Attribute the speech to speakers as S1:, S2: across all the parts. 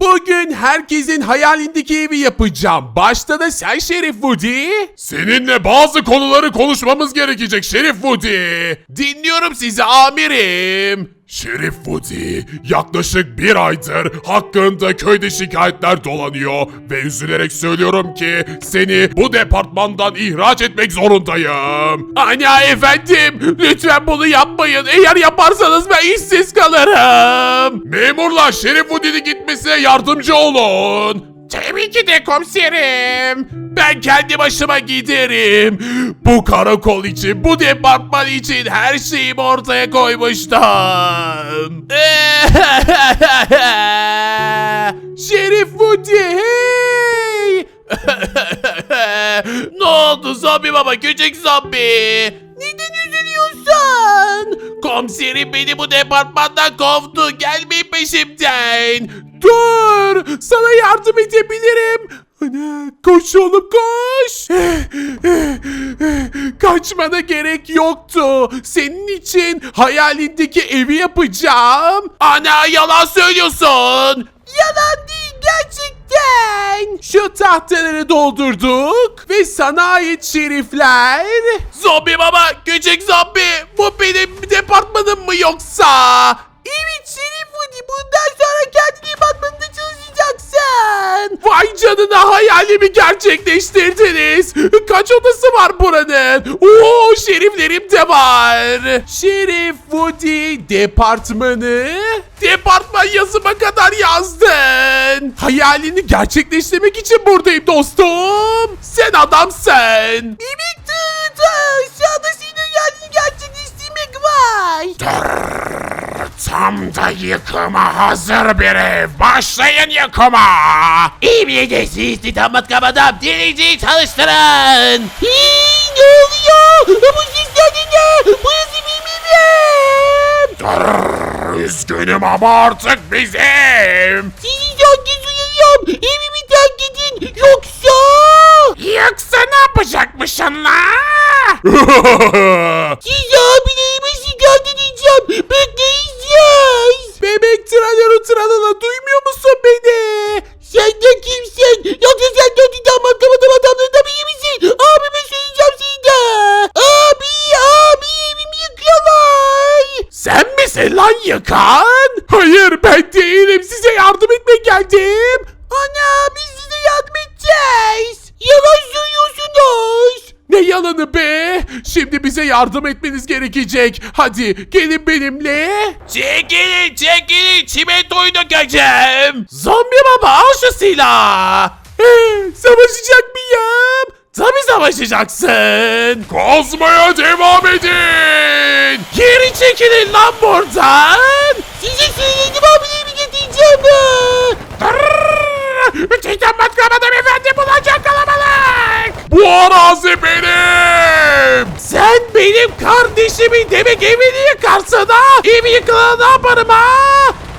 S1: Bugün herkesin hayalindeki evi yapacağım. Başta da sen Şerif Woody.
S2: Seninle bazı konuları konuşmamız gerekecek Şerif Woody.
S1: Dinliyorum sizi amirim.
S2: Şerif Woody, yaklaşık bir aydır hakkında köyde şikayetler dolanıyor ve üzülerek söylüyorum ki seni bu departmandan ihraç etmek zorundayım.
S1: Ana efendim lütfen bunu yapmayın. Eğer yaparsanız ben işsiz kalırım.
S2: Memurlar Şerif Woody'nin gitmesine yardımcı olun.
S1: Tabii ki de komiserim. Ben kendi başıma giderim. Bu karakol için, bu departman için her şeyimi ortaya koymuştum. Şerif Woody hey! ne oldu zombi baba küçük zombi? Komiserim beni bu departmandan kovdu. Gelmeyin peşimden. Dur. Sana yardım edebilirim. Ana, koş oğlum koş. Kaçmana gerek yoktu. Senin için hayalindeki evi yapacağım. Ana yalan söylüyorsun. Yalan değil gerçekten. Şu tahtaları doldurduk ve sana ait şerifler. Zombi baba, küçük zombi. Bu benim departmanım mı yoksa? Evet Şerif Woody bundan sonra kendi departmanında çalışacaksın. Vay canına hayalimi gerçekleştirdiniz. Kaç odası var buranın? Oo şeriflerim de var. Şerif Woody departmanı. Departman yazıma kadar yazdın. Hayalini gerçekleştirmek için buradayım dostum. Sen adamsın. Evet Şu anda senin hayalini gerçekleştirmek var.
S2: Tam da yıkıma hazır bir ev. Başlayın yıkıma.
S1: İyi bir hediyesi istihdam adam. Dinleyiciyi çalıştırın. Hii, ne oluyor? Bu sesler ne? Burası benim evim.
S2: Dur, üzgünüm ama artık bizim.
S1: Sizi çok üzülüyorum. Evimi terk edin. Yoksa...
S2: Yoksa ne yapacakmışsın la?
S1: Siz abilerime bize yardım etmeniz gerekecek. Hadi gelin benimle. Çekilin çekilin çimentoyu dökeceğim. Zombi baba al şu silahı. Ee, savaşacak mıyım? Tabii savaşacaksın.
S2: Kazmaya devam edin.
S1: Geri çekilin lan buradan. Size söyledim abilerimi getireceğim.
S2: Teyzem matkamadım efendim bulacak kalabalık. Bu arazi benim.
S1: Sen benim kardeşimin demek evini yıkarsın ha? Evi yıkılana ne yaparım ha?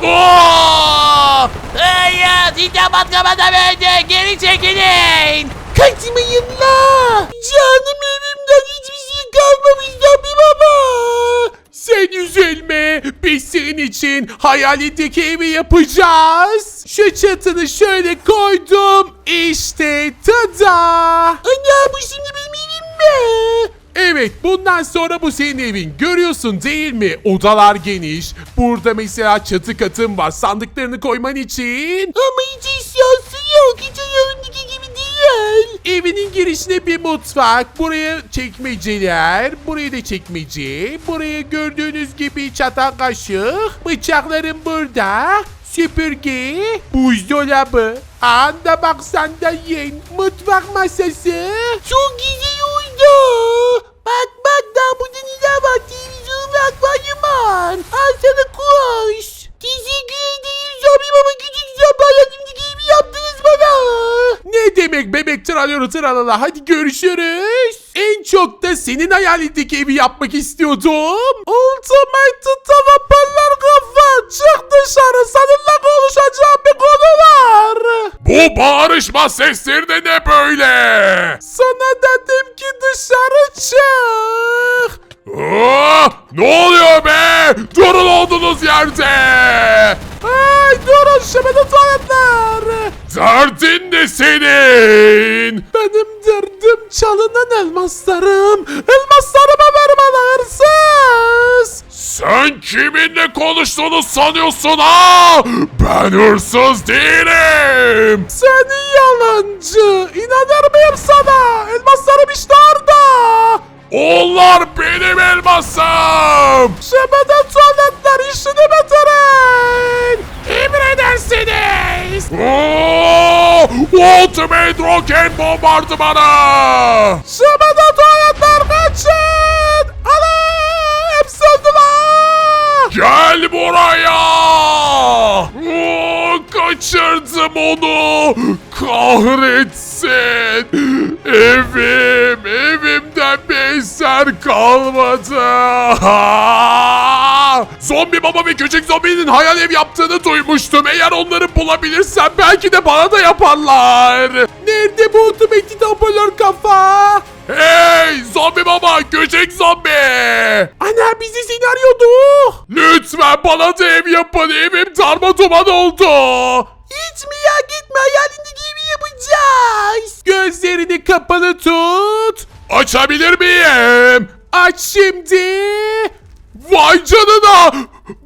S1: Oo! Hayır, size matkamadan önce geri çekilin. Kaçmayın la. Canım evimden hiçbir şey kalmamış Zombi baba. Sen üzülme. Biz senin için hayalindeki evi yapacağız. Şu çatını şöyle koydum. İşte tada. Ana bu şimdi benim evim mi? Evet bundan sonra bu senin evin. Görüyorsun değil mi? Odalar geniş. Burada mesela çatı katın var sandıklarını koyman için. Ama hiç eşyası yok. Hiç hayalindeki gibi değil. Evinin girişine bir mutfak. Buraya çekmeceler. Buraya da çekmece. Buraya gördüğünüz gibi çatal kaşık. Bıçaklarım burada. Süpürge, buzdolabı, anda baksan da yen, mutfak masası. Çok güzel oldu. Bak bak daha burada neler var? Televizyon ve akvaryum var. Al sana kuş. Teşekkür ederim Zombi Baba küçük zombi hayatımdaki gibi yaptınız bana. Ne demek bebek tralyoru tralala hadi görüşürüz. En çok da senin hayalindeki evi yapmak istiyordum. Ultimate tavaparlar kafa çık dışarı seninle konuşacağım.
S2: Bu bağırışma sesleri de ne böyle?
S1: Sana dedim ki dışarı çık.
S2: Aa, ne oluyor be? Durun olduğunuz yerde.
S1: Ay durun şimdi tuvalette.
S2: Derdin ne senin?
S1: Benim derdim çalınan elmaslarım. Elmaslarımı vermen hırsız.
S2: Sen kiminle konuştuğunu sanıyorsun ha? Ben hırsız değilim.
S1: Seni yalancı. İnanır mıyım sana? Elmaslarım işte orada.
S2: Onlar benim elmasım.
S1: Şebeden tuvaletler işini bitirin. Emredersiniz.
S2: Oo, Ultimate Rocket bombardımanı.
S1: Şebeden tuvaletler kaçın. Ana hepsi öldüler.
S2: Gel buraya. Oo, kaçırdım onu. Kahretsin. Evim, bir eser kalmadı. Zombi baba ve küçük zombinin hayal ev yaptığını duymuştum. Eğer onları bulabilirsem belki de bana da yaparlar.
S1: Nerede bu otomatik hoparlör kafa?
S2: Hey zombi baba küçük zombi.
S1: Ana bizi seni arıyordu.
S2: Lütfen bana da ev yapın. Evim darma duman oldu.
S1: Hiç mi ya gitme hayalindeki gibi yapacağız. Gözlerini kapalı tut.
S2: Açabilir miyim?
S1: Aç şimdi.
S2: Vay canına.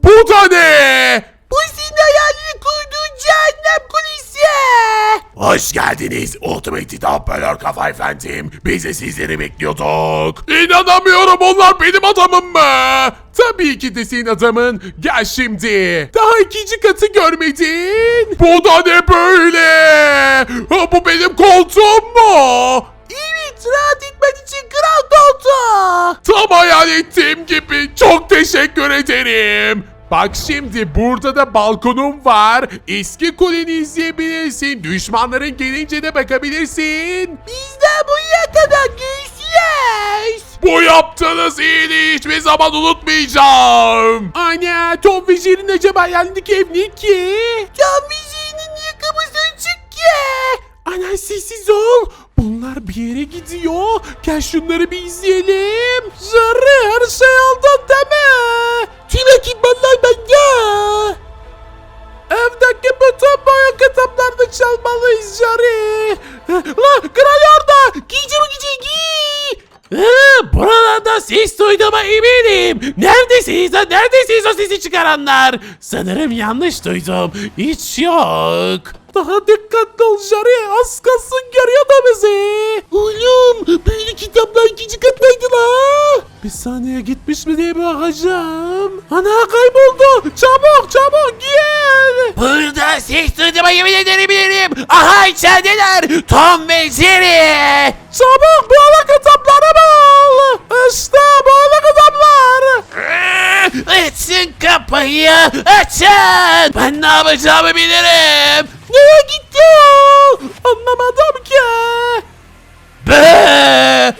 S2: Bu da ne?
S1: Bu senin hayalini kurduğun cehennem kulisi.
S2: Hoş geldiniz Ultimate Hoparlör Kafa efendim. Biz de sizleri bekliyorduk. İnanamıyorum onlar benim adamım mı?
S1: Tabii ki de senin adamın. Gel şimdi. Daha ikinci katı görmedin.
S2: Bu da ne böyle? Ha, bu benim koltuğum mu? Tam hayal ettiğim gibi. Çok teşekkür ederim.
S1: Bak şimdi burada da balkonum var. Eski kuleni izleyebilirsin. Düşmanların gelince de bakabilirsin. Biz de buraya kadar görüşeceğiz.
S2: Bu yaptığınız iyiliği hiçbir zaman unutmayacağım.
S1: Ana Tom ve Jerry'nin acaba hayalindeki ev ne ki? Tom ve Jerry'nin niye kapısı açık ki? Ana sessiz ol. Bunlar bir yere gidiyor. Gel şunları bir izleyelim. Jerry her şey değil mi? Tüyle kitmanlar bende. Evdeki bütün boya kitaplarını çalmalıyız Jerry. La kral orada. Giyeceğim giyeceğim giy. Ee, buralarda ses duyduğuma eminim. Neredesiniz lan? Neredesiniz o sesi çıkaranlar? Sanırım yanlış duydum. Hiç yok. Daha dikkatli ol Jerry. Az kalsın görüyor da bizi. Oğlum böyle kitaplar ikinci kattaydı la. Bir saniye gitmiş mi diye bakacağım. Ana kayboldu. Çabuk çabuk gel.
S3: Burada ses duyduğuma yemin edebilirim. Aha içerideler. Tom ve Jerry.
S1: Çabuk bu kitapları bul. İşte bu ala kitaplar.
S3: Ee, Açın kapıyı. Açın. Ben ne yapacağımı bilirim.
S1: Nereye gitti o? Anlamadım ki.
S3: Bıı.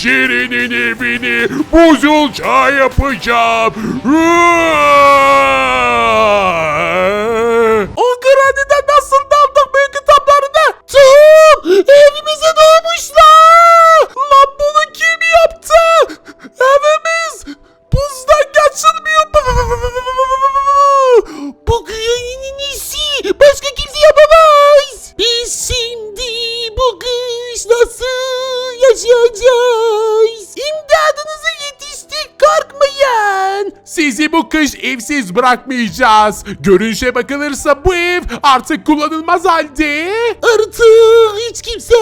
S2: Jerry'nin evini buzulcağı yapacağım.
S1: O Granny'den evsiz bırakmayacağız. Görünüşe bakılırsa bu ev artık kullanılmaz halde. Artık hiç kimse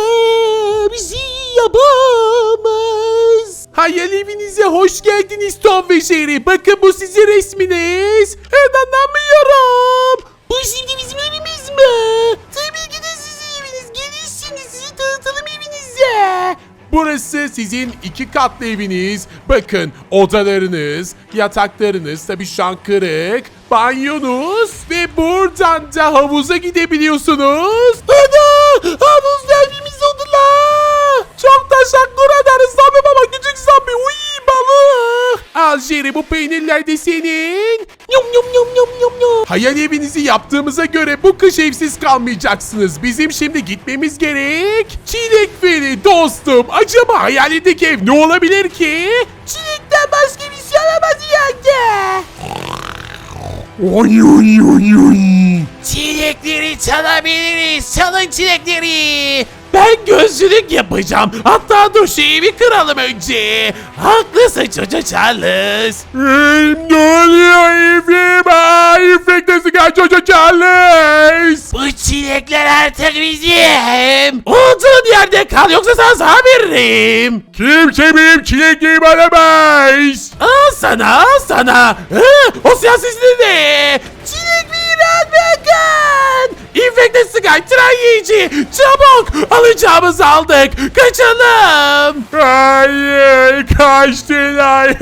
S1: şey yapamaz. Hayal evinize hoş geldiniz Tom ve Jerry. Bakın bu sizin resminiz. İnanamıyorum. Bu şimdi bizim evimiz mi? Tabii ki de sizin eviniz. Gelin şimdi sizi tanıtalım evinize. Burası sizin iki katlı eviniz. Bakın odalarınız, yataklarınız tabii şu an kırık. Banyonuz ve buradan da havuza gidebiliyorsunuz. Ana! Havuz evimiz odala! Çok teşekkür ederiz Sami Baba küçük Sami. Uy balık. Al Jerry bu peynirler de senin. Hayal evinizi yaptığımıza göre bu kış evsiz kalmayacaksınız. Bizim şimdi gitmemiz gerek. Çilek Feri dostum. Acaba hayalindeki ev ne olabilir ki? Çilekten başka bir şey olamaz yerde.
S2: Oy oy oy oy.
S3: Çilekleri çalabiliriz. Çalın çilekleri.
S1: Ben gözlülük yapacağım. Hatta evi kıralım önce. Haklısın çocuğu Charles.
S2: Ne oluyor? Aa, infektesi kaç çocuk Charles.
S3: Bu çilekler artık bizim.
S1: Olduğun yerde kal yoksa sana zarar veririm.
S2: Kimse benim çilekliğimi alamaz.
S1: Al sana al sana. Hı, o silah sesini de. Çilek İnfekte Sky tren yiyici. Çabuk alacağımızı aldık. Kaçalım.
S2: Hayır kaçtılar.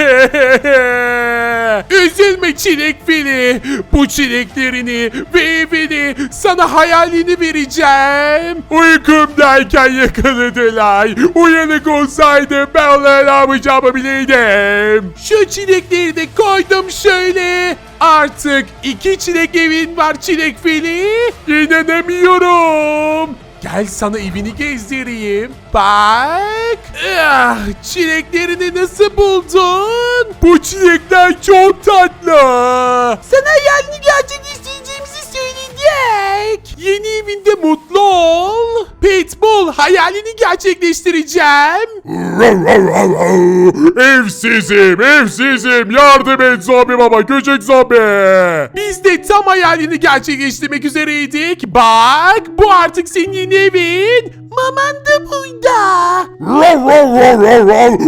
S1: Üzülme çilek fili. Bu çileklerini ve evini sana hayalini vereceğim.
S2: Uykumdayken yakaladılar. Uyanık olsaydım ben onlara ne yapacağımı bilirdim.
S1: Şu çilekleri de koydum şöyle. Artık iki çilek evin var çilek fili.
S2: İnanamıyorum.
S1: Gel sana evini gezdireyim. Bak. Ah, çileklerini nasıl buldun?
S2: Bu çilekler çok tatlı.
S1: Sana hayalini gerçekleştireceğimizi söyledik. Yeni evinde mutlu ol. Pitbull hayalini gerçekleştireceğim.
S2: evsizim, evsizim. Yardım et zombi baba, küçük zombi.
S1: Biz de tam hayalini gerçekleştirmek üzereydik. Bak bu artık senin yeni evin. Maman da burada.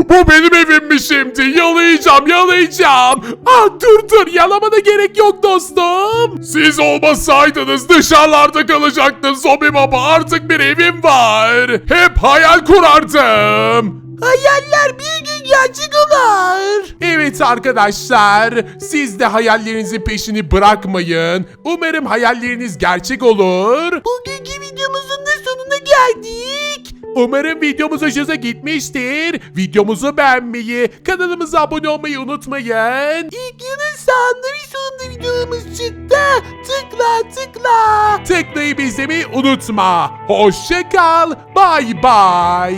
S2: Bu benim evimmiş şimdi. Yalayacağım, yalayacağım.
S1: Ah dur dur yalamana gerek yok dostum.
S2: Siz olmasaydınız dışarılarda kalacaktım zombi baba. Artık bir evim var. Hep hayal kurardım.
S1: Hayaller bir gün gerçek olur. Evet arkadaşlar, siz de hayallerinizin peşini bırakmayın. Umarım hayalleriniz gerçek olur. Bugünkü videomuzun da sonuna geldik. Umarım videomuz hoşunuza gitmiştir. Videomuzu beğenmeyi, kanalımıza abone olmayı unutmayın. İlk yılın ve sonunda videomuz çıktı. Tıkla tıkla. Tıklayıp izlemeyi unutma. Hoşça kal. Bay bay.